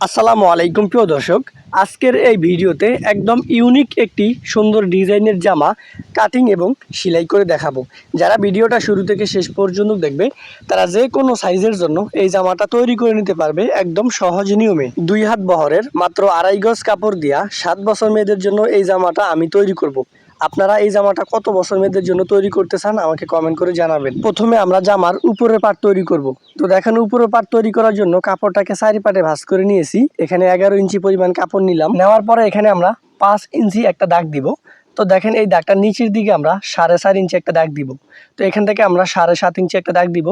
আসসালামু আলাইকুম প্রিয় দর্শক, আজকের এই ভিডিওতে একদম ইউনিক একটি সুন্দর ডিজাইনের জামা কাটিং এবং সেলাই করে দেখাবো যারা ভিডিওটা শুরু থেকে শেষ পর্যন্ত দেখবে, তারা যে কোনো সাইজের জন্য এই জামাটা তৈরি করে নিতে পারবে একদম সহজ নিয়মে দুই হাত বহরের, মাত্র আড়াই গজ কাপড় দিয়া সাত বছর মেয়েদের জন্য এই জামাটা আমি তৈরি করব। আপনারা এই জামাটা কত বছর মেয়েদের জন্য তৈরি করতে চান আমাকে কমেন্ট করে জানাবেন। প্রথমে আমরা জামার উপরের পাট তৈরি করব। তো দেখেন উপরের পাট তৈরি করার জন্য কাপড়টাকে চারি পাটে ভাঁজ করে নিয়েছি। এখানে এগারো ইঞ্চি পরিমাণ কাপড় নিলাম। নেওয়ার পরে এখানে আমরা পাঁচ ইঞ্চি একটা দাগ দিব। তো দেখেন এই দাগটা নিচের দিকে আমরা সাড়ে চার ইঞ্চি একটা দাগ দিব। তো এখান থেকে আমরা সাড়ে সাত ইঞ্চি একটা দাগ দিব।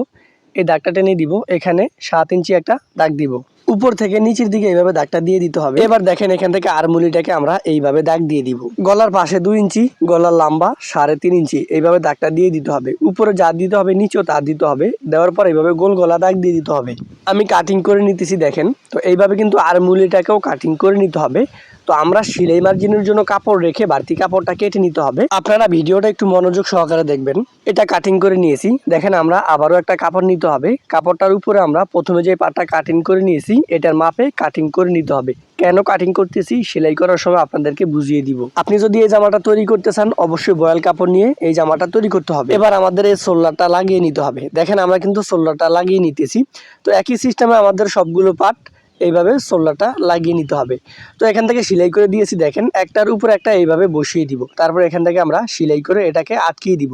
এই দাগটা টেনে দিব। এখানে সাত ইঞ্চি একটা দাগ দিব। উপর থেকে নিচের দিকে এইভাবে দাগটা দিয়ে দিতে হবে। এবার দেখেন এখান থেকে আরমুলিটাকে আমরা এইভাবে দাগ দিয়ে দিব। গলার পাশে দুই ইঞ্চি, গলার লম্বা সাড়ে তিন ইঞ্চি, এইভাবে দাগটা দিয়ে দিতে হবে। উপরে যা দিতে হবে, নিচেও তা দিতে হবে। দেওয়ার পর এইভাবে গোল গলা দাগ দিয়ে দিতে হবে। আমি কাটিং করে নিতেছি, দেখেন। তো এইভাবে কিন্তু আরমুলিটাকেও কাটিং করে নিতে হবে। তো আমরা সিলাই মার্জিনের জন্য কাপড় রেখে বাড়তি কাপড়টা কেটে নিতে হবে। আপনারা ভিডিওটা একটু মনোযোগ সহকারে দেখবেন। এটা কাটিং করে নিয়েছি। দেখেন আমরা আবারও একটা কাপড় নিতে হবে। কাপড়টার উপরে আমরা প্রথমে যে পাটটা কাটিং করে নিয়েছি, এটার মাপে কাটিং করে নিতে হবে। কেন কাটিং করতেছি? সেলাই করার সময় আপনাদেরকে বুঝিয়ে দিব। আপনি যদি এই জামাটা তৈরি করতে চান, অবশ্যই বয়াল কাপড় নিয়ে এই জামাটা তৈরি করতে হবে। এবার আমাদের এই সোল্লারটা লাগিয়ে নিতে হবে। দেখেন আমরা কিন্তু সোল্লারটা লাগিয়ে নিতেছি। তো একই সিস্টেমে আমাদের সবগুলো পার্ট এইভাবে সোল্লারটা লাগিয়ে নিতে হবে। তো এখান থেকে সেলাই করে দিয়েছি, দেখেন, একটার উপর একটা এইভাবে বসিয়ে দিব। তারপর এখান থেকে আমরা সেলাই করে এটাকে আটকিয়ে দিব।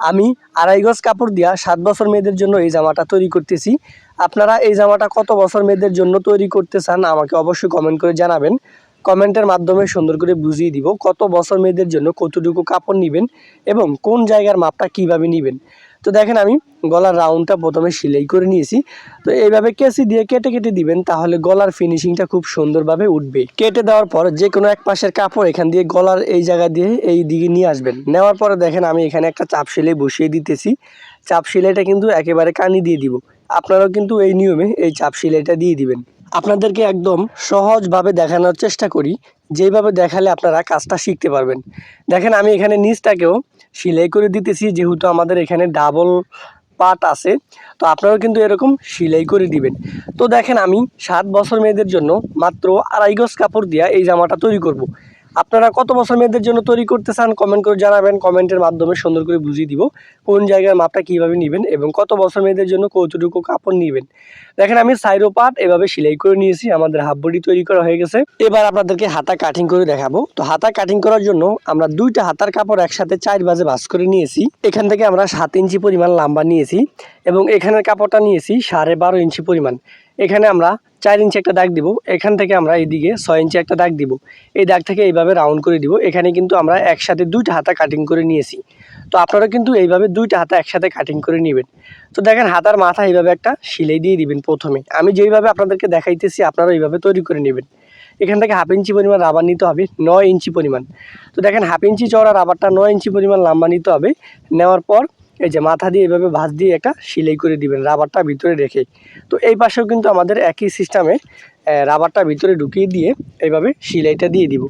আমি আড়াই গজ কাপড় দিয়া সাত বছর মেয়েদের জন্য এই জামাটা তৈরি করতেছি। আপনারা এই জামাটা কত বছর মেয়েদের জন্য তৈরি করতে চান আমাকে অবশ্যই কমেন্ট করে জানাবেন। কমেন্টের মাধ্যমে সুন্দর করে বুঝিয়ে দিব কত বছর মেয়েদের জন্য কতটুকু কাপড় নেবেন এবং কোন জায়গার মাপটা কীভাবে নেবেন। তো দেখেন আমি গলার রাউন্ডটা প্রথমে সেলাই করে নিয়েছি। তো এইভাবে কেসি দিয়ে কেটে কেটে দিবেন, তাহলে গলার ফিনিশিংটা খুব সুন্দরভাবে উঠবে। কেটে দেওয়ার পর যে কোনো এক পাশের কাপড় এখান দিয়ে গলার এই জায়গা দিয়ে এই দিকে নিয়ে আসবেন। নেওয়ার পরে দেখেন আমি এখানে একটা চাপ সেলাই বসিয়ে দিতেছি। চাপ সেলাইটা কিন্তু একেবারে কানি দিয়ে দিব। আপনারাও কিন্তু এই নিয়মে এই চাপ সেলাইটা দিয়ে দিবেন। আপনাদেরকে একদম সহজভাবে দেখানোর চেষ্টা করি। যেইভাবে দেখালে আপনারা কাজটা শিখতে পারবেন। দেখেন, আমি এখানে নিচটাকেও সেলাই করে দিতেছি, যেহেতু আমাদের এখানে ডাবল পাট আছে। তো আপনারাও কিন্তু এরকম সেলাই করে দিবেন। তো দেখেন, আমি সাত বছর মেয়েদের জন্য মাত্র আড়াই গজ কাপড় দিয়া এই জামাটা তৈরি করব। আপনারা কত বছর মেয়েদের জন্য তৈরি করতে চান কমেন্ট করে জানাবেন। কমেন্টের মাধ্যমে সুন্দর করে বুঝিয়ে দিব কোন জায়গার মাপটা কীভাবে নেবেন এবং কত বছর মেয়েদের জন্য কতটুকু কাপড় নেবেন। দেখেন, আমি সাইরো পাট এভাবে সেলাই করে নিয়েছি, আমাদের হাফ বডি তৈরি করা হয়ে গেছে। এবার আপনাদেরকে হাতা কাটিং করে দেখাবো। তো হাতা কাটিং করার জন্য আমরা দুইটা হাতার কাপড় একসাথে চার বাজে ভাঁজ করে নিয়েছি। এখান থেকে আমরা সাত ইঞ্চি পরিমাণ লাম্বা নিয়েছি এবং এখানের কাপড়টা নিয়েছি সাড়ে বারো ইঞ্চি পরিমাণ। এখানে আমরা চার ইঞ্চি একটা দাগ দিব, এখান থেকে আমরা এইদিকে ছয় ইঞ্চি একটা দাগ দিব। এই দাগ থেকে এইভাবে রাউন্ড করে দিব, এখানে কিন্তু আমরা একসাথে দুইটা হাতা কাটিং করে নিয়েছি। তো আপনারা কিন্তু এইভাবে দুইটা হাতা একসাথে কাটিং করে নেবেন। তো দেখেন হাতার মাথা এইভাবে একটা সিলাই দিয়ে দিবেন প্রথমে। আমি যেইভাবে আপনাদেরকে দেখাইতেছি, আপনারা এইভাবে তৈরি করে নেবেন। এখান থেকে হাফ ইঞ্চি পরিমাণ রাবার নিতে হবে, নয় ইঞ্চি পরিমাণ। তো দেখেন হাফ ইঞ্চি চওড়া রাবারটা নয় ইঞ্চি পরিমাণ লম্বা নিতে হবে। নেওয়ার পর এই যে মাথা দিয়ে এইভাবে ভাঁজ দিয়ে একটা সিলাই করে দিবেন, রাবারটা ভিতরে রেখে। তো এই পাশেও কিন্তু আমাদের একই সিস্টেমে রাবারটা ভিতরে ঢুকিয়ে দিয়ে এইভাবে সিলাইটা দিয়ে দিব।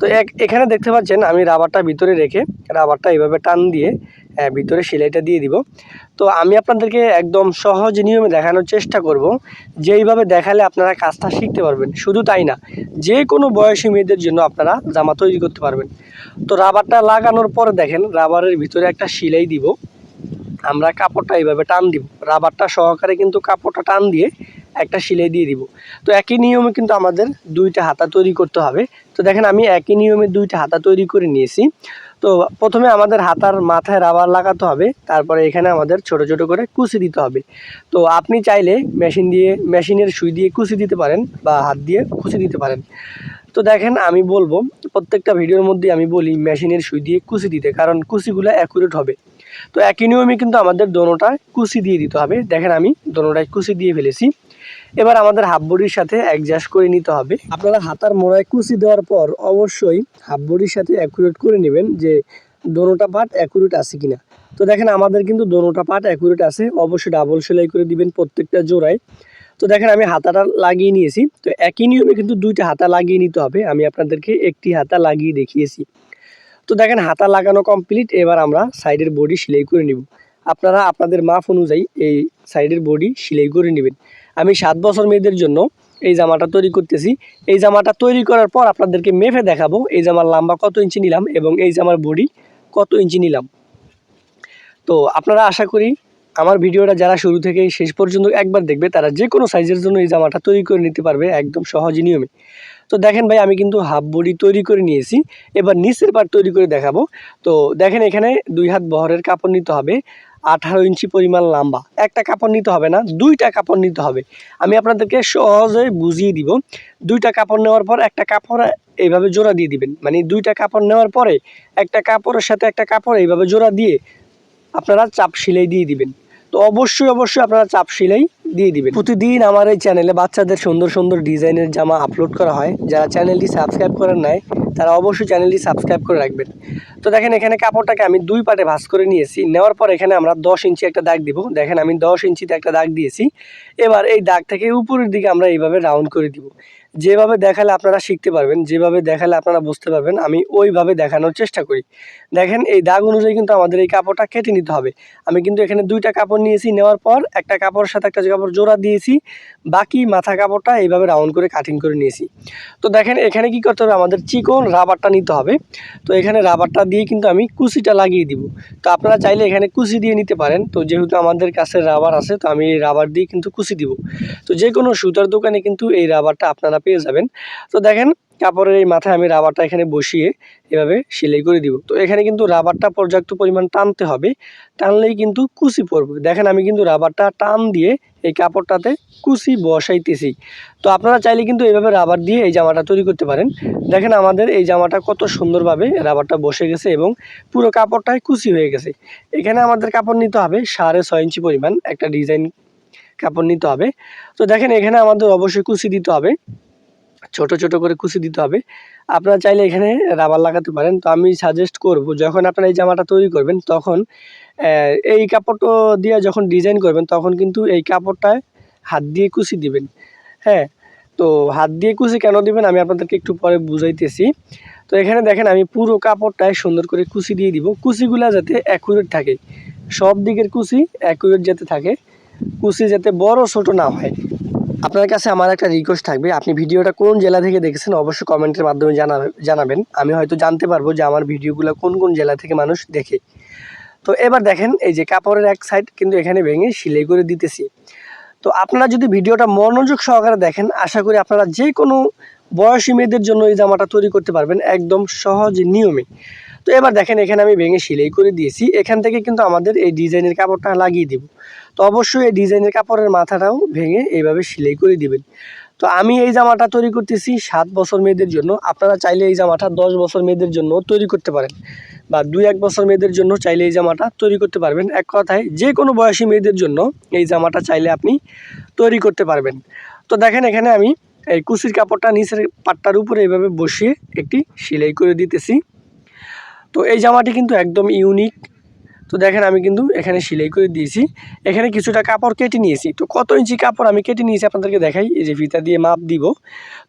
তো এক, এখানে দেখতে পাচ্ছেন আমি রাবারটা ভিতরে রেখে রাবারটা এইভাবে টান দিয়ে ভিতরে সেলাইটা দিয়ে দিব। তো আমি আপনাদেরকে একদম সহজ নিয়মে দেখানোর চেষ্টা করব যেইভাবে দেখালে আপনারা কাজটা শিখতে পারবেন। শুধু তাই না, যে কোনো বয়সী মেয়েদের জন্য আপনারা জামা তৈরি করতে পারবেন। তো রাবারটা লাগানোর পরে দেখেন, রাবারের ভিতরে একটা সেলাই দিব। আমরা কাপড়টা এইভাবে টান দিব। রাবারটা সহকারে কিন্তু কাপড়টা টান দিয়ে একটা সেলাই দিয়ে দিব। তো একই নিয়মে কিন্তু আমাদের দুইটা হাতা তৈরি করতে হবে। তো দেখেন আমি একই নিয়মে দুইটা হাতা তৈরি করে নিয়েছি। তো প্রথমে আমাদের হাতার মাথায় রাবার লাগাতে হবে। তারপরে এখানে আমাদের ছোট ছোট করে কুচি দিতে হবে। তো আপনি চাইলে মেশিন দিয়ে, মেশিনের সুই দিয়ে কুচি দিতে পারেন বা হাত দিয়ে কুচি দিতে পারেন। তো দেখেন আমি বলব, প্রত্যেকটা ভিডিওর মধ্যে আমি বলি মেশিনের সুই দিয়ে কুচি দিতে। কারণ কুচিগুলো অ্যাকুরেট হবে। তো একই নিয়মে কিন্তু আমাদের দোনোটা কুচি দিয়ে দিতে হবে। দেখেন আমি দোনোটায় কুচি দিয়ে ফেলেছি। এবার আমাদের হাফ বডির সাথে অ্যাডজাস্ট করে নিতে হবে। আপনারা হাতার মোড়ায় কুচি দেওয়ার পর অবশ্যই হাফ বডির সাথে অ্যাকুরেট করে নেবেন যে দোনোটা পার্ট অ্যাকুরেট আছে কিনা। তো দেখেন আমাদের কিন্তু দোনোটা পার্ট অ্যাকুরেট আছে। অবশ্যই ডাবল সেলাই করে দিবেন প্রত্যেকটা জোড়ায়। তো দেখেন আমি হাতাটা লাগিয়ে নিয়েছি। তো একই নিয়মে কিন্তু দুইটা হাতা লাগিয়ে নিতে হবে। আমি আপনাদেরকে একটি হাতা লাগিয়ে দেখিয়েছি। তো দেখেন, হাতা লাগানো কমপ্লিট এবার আমরা সাইডের বডি সেলাই করে নিব। আপনারা আপনাদের মাপ অনুযায়ী এই সাইডের বডি সেলাই করে নেবেন। আমি সাত বছর মেয়েদের জন্য এই জামাটা তৈরি করতেছি। এই জামাটা তৈরি করার পর আপনাদেরকে মেপে দেখাবো, এই জামার লম্বা কত ইঞ্চি নিলাম এবং এই জামার বডি কত ইঞ্চি নিলাম। তো আপনারা আশা করি আমার ভিডিওটা যারা শুরু থেকে শেষ পর্যন্ত একবার দেখবে, তারা যে কোনো সাইজের জন্য এই জামাটা তৈরি করে নিতে পারবে একদম সহজ নিয়মে। তো দেখেন ভাই, আমি কিন্তু হাফ বডি তৈরি করে নিয়েছি। এবার নিচের পার্ট তৈরি করে দেখাবো। তো দেখেন এখানে দুই হাত বহরের কাপড় নিতে হবে, আঠারো ইঞ্চি পরিমাণ লম্বা। একটা কাপড় নিতে হবে না, দুইটা কাপড় নিতে হবে। আমি আপনাদেরকে সহজে বুঝিয়ে দিব, দুইটা কাপড় নেওয়ার পর একটা কাপড় এইভাবে জোড়া দিয়ে দিবেন। মানে দুইটা কাপড় নেওয়ার পরে একটা কাপড়ের সাথে একটা কাপড় এইভাবে জোড়া দিয়ে আপনারা চাপ সেলাই দিয়ে দিবেন। তো অবশ্যই অবশ্যই আপনারা চাপ সেলাই দিয়ে দিবেন। প্রতিদিন আমার এই চ্যানেলে বাচ্চাদের সুন্দর সুন্দর ডিজাইনের জামা আপলোড করা হয়। যারা চ্যানেলটি সাবস্ক্রাইব করেন নাই, তারা অবশ্যই চ্যানেলটি সাবস্ক্রাইব করে রাখবেন। তো দেখেন, এখানে কাপড়টাকে আমি দুই পাটে ভাঁজ করে নিয়েছি। নেওয়ার পর এখানে আমরা দশ ইঞ্চি একটা দাগ দিব। দেখেন, আমি দশ ইঞ্চিতে একটা দাগ দিয়েছি। এবার এই দাগ থেকে উপরের দিকে আমরা এইভাবে রাউন্ড করে দিব। যেভাবে দেখালে আপনারা শিখতে পারবেন, যেভাবে দেখালে আপনারা বুঝতে পারবেন, আমি ওইভাবে দেখানোর চেষ্টা করি। দেখেন, এই দাগ অনুযায়ী কিন্তু আমাদের এই কাপড়টা কেটে নিতে হবে। আমি কিন্তু এখানে দুইটা কাপড় নিয়েছি। নেওয়ার পর একটা কাপড়ের সাথে একটা কাপড় জোড়া দিয়েছি, বাকি মাথা কাপড়টা এইভাবে রাউন্ড করে কাটিং করে নিয়েছি। তো দেখেন, এখানে কি করতে হবে? আমাদের চিকন রাবারটা নিতে হবে। তো এখানে রাবারটা দিয়ে কিন্তু আমি কুচিটা লাগিয়ে দিব। তো আপনারা চাইলে এখানে কুচি দিয়ে নিতে পারেন। তো যেহেতু আমাদের কাছে রাবার আছে, তো আমি এই রাবার দিয়ে কিন্তু কুচি দিব। তো যে কোনো সুতার দোকানে কিন্তু এই রাবারটা আপনারা পেয়ে যাবেন। তো দেখেন, কাপড়ের এই মাথায় আমি রাবারটা এখানে বসিয়ে এভাবে সেলাই করে দিব। তো এখানে কিন্তু রাবারটা পর্যাপ্ত পরিমাণ টানতে হবে। টানলেই কিন্তু কুচি পড়বে। দেখেন আমি কিন্তু রাবারটা টান দিয়ে এই কাপড়টাতে কুচি বসাইতেছি। তো আপনারা চাইলে কিন্তু এইভাবে রাবার দিয়ে এই জামাটা তৈরি করতে পারেন। দেখেন আমাদের এই জামাটা কত সুন্দরভাবে রাবারটা বসে গেছে এবং পুরো কাপড়টাই কুচি হয়ে গেছে। এখানে আমাদের কাপড় নিতে হবে সাড়ে ছয় ইঞ্চি পরিমাণ একটা ডিজাইন কাপড় নিতে হবে। তো দেখেন এখানে আমাদের অবশ্যই কুচি দিতে হবে। ছোট ছোট করে কুচি দিতে হবে। আপনারা চাইলে এখানে রাবার লাগাতে পারেন। তো আমি সাজেস্ট করব, যখন আপনারা এই জামাটা তৈরি করবেন, তখন এই কাপড়টা দিয়ে যখন ডিজাইন করবেন, তখন কিন্তু এই কাপড়টায় হাত দিয়ে কুচি দিবেন। হ্যাঁ? তো হাত দিয়ে কুচি কেন দিবেন? আমি আপনাদেরকে একটু পরে বুঝাইতেছি। তো এখানে দেখেন, আমি পুরো কাপড়টায় সুন্দর করে কুচি দিয়ে দিব। কুচিগুলা যাতে অ্যাকুরেট থাকে। সব দিকের কুচি অ্যাকুরেট যাতে থাকে। কুচি যাতে বড় ছোট না হয়। আপনার কাছে আমার একটা রিকোয়েস্ট থাকবে। আপনি ভিডিওটা কোন জেলা থেকে দেখেছেন অবশ্যই কমেন্টের মাধ্যমে জানাবে জানাবেন। আমি হয়তো জানতে পারব যে আমার ভিডিওগুলো কোন কোন জেলা থেকে মানুষ দেখে। তো এবার দেখেন, এই যে কাপড়ের এক সাইড কিন্তু এখানে ভেঙে সেলাই করে দিতেছি। তো আপনারা যদি ভিডিওটা মনোযোগ সহকারে দেখেন, আশা করি আপনারা যে কোনো বয়সী মেয়েদের জন্য এই জামাটা তৈরি করতে পারবেন একদম সহজ নিয়মে। তো এবার দেখেন, এখানে আমি ভেঙে সেলাই করে দিয়েছি। এখান থেকে কিন্তু আমাদের এই ডিজাইনের কাপড়টা লাগিয়ে দিব। তো অবশ্যই এই ডিজাইনের কাপড়ের মাথাটাও ভেঙে এইভাবে সেলাই করে দিবেন। তো আমি এই জামাটা তৈরি করতেছি সাত বছর মেয়েদের জন্য। আপনারা চাইলে এই জামাটা দশ বছর মেয়েদের জন্য তৈরি করতে পারেন বা দুই এক বছর মেয়েদের জন্য চাইলে এই জামাটা তৈরি করতে পারবেন। এক কথায়, যে কোনো বয়সী মেয়েদের জন্য এই জামাটা চাইলে আপনি তৈরি করতে পারবেন। তো দেখেন, এখানে আমি এই কুচির কাপড়টা নিচের পাটটার উপরে এইভাবে বসিয়ে একটি সেলাই করে দিতেছি। তো এই জামাটি কিন্তু একদম ইউনিক তো দেখেন আমি কিন্তু এখানে সেলাই করে দিয়েছি। এখানে কিছুটা কাপড় কেটে নিয়েছি। তো কত ইঞ্চি কাপড় আমি কেটে নিয়েছি আপনাদেরকে দেখাই। এই যে ফিতা দিয়ে মাপ দিব।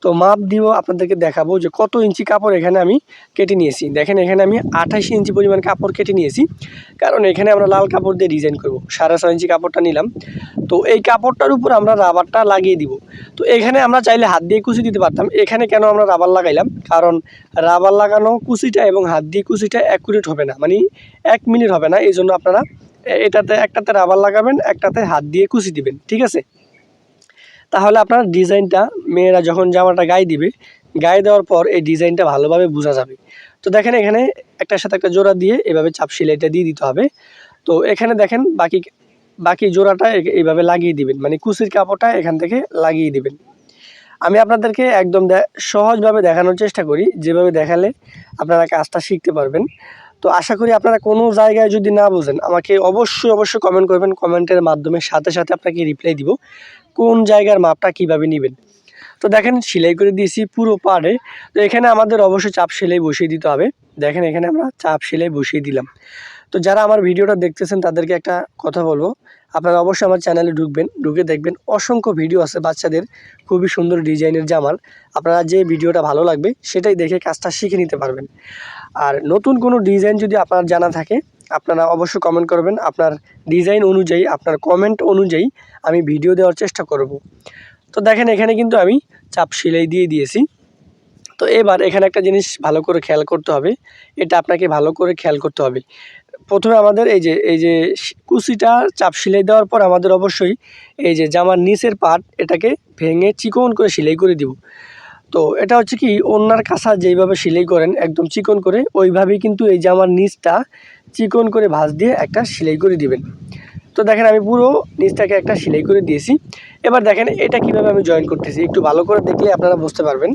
তো মাপ দিব আপনাদেরকে দেখাবো যে কত ইঞ্চি কাপড় এখানে আমি কেটে নিয়েছি। দেখেন এখানে আমি আঠাশ ইঞ্চি পরিমাণ কাপড় কেটে নিয়েছি। কারণ এখানে আমরা লাল কাপড় দিয়ে ডিজাইন করব। সাড়ে ছয় ইঞ্চি কাপড়টা নিলাম। তো এই কাপড়টার উপর আমরা রাবারটা লাগিয়ে দিব। তো এখানে আমরা চাইলে হাত দিয়ে কুচি দিতে পারতাম। এখানে কেন আমরা রাবার লাগাইলাম? কারণ রাবার লাগানো কুচিটা এবং হাত দিয়ে কুচিটা অ্যাকুরেট হবে না। মানে এক মিনিট হবে না। এই জন্য আপনারা এটাতে একটাতে রাবার লাগাবেন, একটাতে হাত দিয়ে কুচি দিবেন, ঠিক আছে? তাহলে আপনার ডিজাইনটা, মেয়েরা যখন জামাটা গায়ে দিবে, গায়ে দেওয়ার পর এই ডিজাইনটা ভালোভাবে বোঝা যাবে। তো দেখেন এখানে একটার সাথে একটা জোড়া দিয়ে এভাবে চাপ সেলাইটা দিয়ে দিতে হবে। তো এখানে দেখেন বাকি বাকি জোড়াটা এইভাবে লাগিয়ে দিবেন মানে কুচির কাপড়টা এখান থেকে লাগিয়ে দিবেন। আমি আপনাদেরকে একদম সহজভাবে দেখানোর চেষ্টা করি, যেভাবে দেখালে আপনারা কাজটা শিখতে পারবেন। তো আশা করি আপনারা কোনো জায়গায় যদি না বোঝেন, আমাকে অবশ্যই অবশ্যই কমেন্ট করবেন। কমেন্টের মাধ্যমে সাথে সাথে আপনাকে রিপ্লাই দিব কোন জায়গার মাপটা কীভাবে নেবেন। তো দেখেন, সেলাই করে দিয়েছি পুরো পাড়ে। তো এখানে আমাদের অবশ্যই চাপ সেলাই বসিয়ে দিতে হবে। দেখেন, এখানে আমরা চাপ সেলাই বসিয়ে দিলাম। তো যারা আমার ভিডিওটা দেখতেছেন, তাদেরকে একটা কথা বলব। আপনারা অবশ্যই আমার চ্যানেলে ঢুকবেন, ঢুকে দেখবেন অসংখ্য ভিডিও আছে বাচ্চাদের খুবই সুন্দর ডিজাইনের জামার আপনারা যে ভিডিওটা ভালো লাগবে, সেটাই দেখে কাজটা শিখে নিতে পারবেন। আর নতুন কোনো ডিজাইন যদি আপনার জানা থাকে, আপনারা অবশ্যই কমেন্ট করবেন। আপনার ডিজাইন অনুযায়ী, আপনার কমেন্ট অনুযায়ী আমি ভিডিও দেওয়ার চেষ্টা করব। তো দেখেন, এখানে কিন্তু আমি চাপ সেলাই দিয়ে দিয়েছি। তো এবার এখানে একটা জিনিস ভালো করে খেয়াল করতে হবে। এটা আপনাকে ভালো করে খেয়াল করতে হবে। প্রথমে আমাদের এই যে এই যে কুচিটা চাপ সেলাই দেওয়ার পর আমাদের অবশ্যই এই যে জামার নিচের পাট এটাকে ভেঙে চিকন করে সেলাই করে দিব। তো এটা হচ্ছে কি ওনার কাঁসা যেইভাবে সেলাই করেন, একদম চিকন করে, ওইভাবেই কিন্তু এই জামার নিচটা চিকন করে ভাঁজ দিয়ে একটা সেলাই করে দিবেন। তো দেখেন আমি পুরো নিচটাকে একটা সেলাই করে দিয়েছি। এবার দেখেন এটা কীভাবে আমি জয়েন করতেছি, একটু ভালো করে দেখলে আপনারা বুঝতে পারবেন।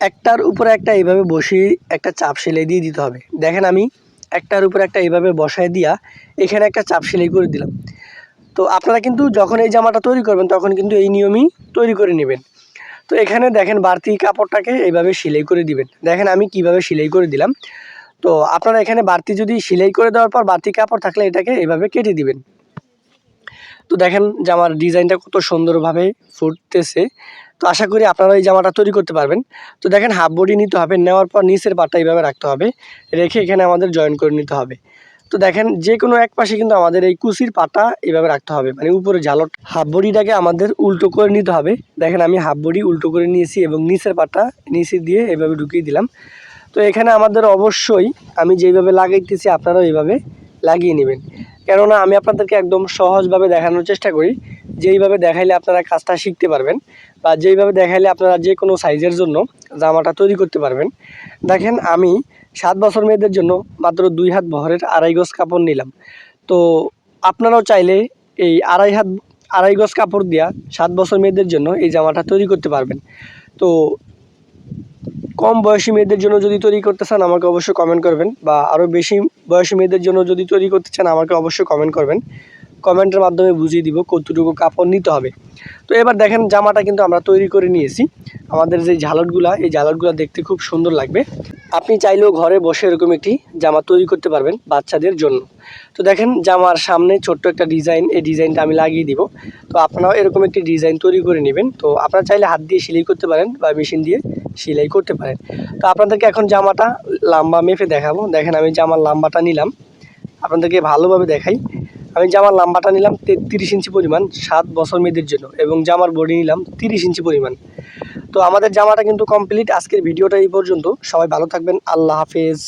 একটার উপরে একটা এইভাবে বসিয়ে একটা চাপ সেলাই দিয়ে দিতে হবে। দেখেন আমি একটার উপরে একটা এইভাবে বসায় দিয়া এখানে একটা চাপ সেলাই করে দিলাম। তো আপনারা কিন্তু যখন এই জামাটা তৈরি করবেন, তখন কিন্তু এই নিয়মই তৈরি করে নেবেন। তো এখানে দেখেন বাড়তি কাপড়টাকে এইভাবে সেলাই করে দিবেন। দেখেন আমি কীভাবে সেলাই করে দিলাম। তো আপনারা এখানে বাড়তি যদি সেলাই করে দেওয়ার পর বাড়তি কাপড় থাকলে এটাকে এইভাবে কেটে দিবেন। তো দেখেন জামার ডিজাইনটা কত সুন্দরভাবে ফুটতেছে। তো আশা করি আপনারা এই জামাটা তৈরি করতে পারবেন। তো দেখেন হাফ বডি নিতে হবে, নেওয়ার পর নিচের পাটটা এইভাবে রাখতে হবে, রেখে এখানে আমাদের জয়েন করে নিতে হবে। তো দেখেন, যে কোনো এক পাশে কিন্তু আমাদের এই কুচির পাটা এইভাবে রাখতে হবে মানে উপরে ঝালট। হাফ বডিটাকে আমাদের উল্টো করে নিতে হবে। দেখেন, আমি হাফ বডি উল্টো করে নিয়েছি এবং নিচের পাটা নিচে দিয়ে এভাবে ঢুকিয়ে দিলাম। তো এখানে আমাদের অবশ্যই আমি যেইভাবে লাগাইতেছি, আপনারাও এইভাবে লাগিয়ে নেবেন। কেননা আমি আপনাদেরকে একদম সহজভাবে দেখানোর চেষ্টা করি। যেইভাবে দেখাইলে আপনারা কাজটা শিখতে পারবেন বা যেইভাবে দেখাইলে আপনারা যে কোনো সাইজের জন্য জামাটা তৈরি করতে পারবেন। দেখেন আমি সাত বছর মেয়েদের জন্য মাত্র দুই হাত বহরের আড়াই গজ কাপড় নিলাম। তো আপনারাও চাইলে এই আড়াই হাত, আড়াই গজ কাপড় দিয়া সাত বছর মেয়েদের জন্য এই জামাটা তৈরি করতে পারবেন। তো কম বয়সী মেয়েদের জন্য যদি তৈরি করতে চান, আমাকে অবশ্যই কমেন্ট করবেন বা আরও বেশি বয়সী মেয়েদের জন্য যদি তৈরি করতে চান, আমাকে অবশ্যই কমেন্ট করবেন। কমেন্টের মাধ্যমে বুঝিয়ে দিব কতটুকু কাপড় নিতে হবে। তো এবার দেখেন, জামাটা কিন্তু আমরা তৈরি করে নিয়েছি। আমাদের যে ঝালটগুলা, এই ঝালটগুলা দেখতে খুব সুন্দর লাগবে। আপনি চাইলেও ঘরে বসে এরকম একটি জামা তৈরি করতে পারবেন বাচ্চাদের জন্য। তো দেখেন, জামার সামনে ছোট্ট একটা ডিজাইন এই ডিজাইনটা আমি লাগিয়ে দিব। তো আপনারাও এরকম একটি ডিজাইন তৈরি করে নেবেন। তো আপনারা চাইলে হাত দিয়ে সেলাই করতে পারেন বা মেশিন দিয়ে। সেলাই করতে পারেন। তো আপনাদেরকে এখন জামাটা লাম্বা মেপে দেখাবো। দেখেন আমি জামার লাম্বাটা নিলাম, আপনাদেরকে ভালোভাবে দেখাই। আমি জামার লাম্বাটা নিলাম তেত্রিশ ইঞ্চি পরিমাণ, সাত বছর মেয়েদের জন্য, এবং জামার বডি নিলাম তিরিশ ইঞ্চি পরিমাণ। তো আমাদের জামাটা কিন্তু কমপ্লিট আজকের ভিডিওটা এই পর্যন্ত। সবাই ভালো থাকবেন। আল্লাহ হাফেজ।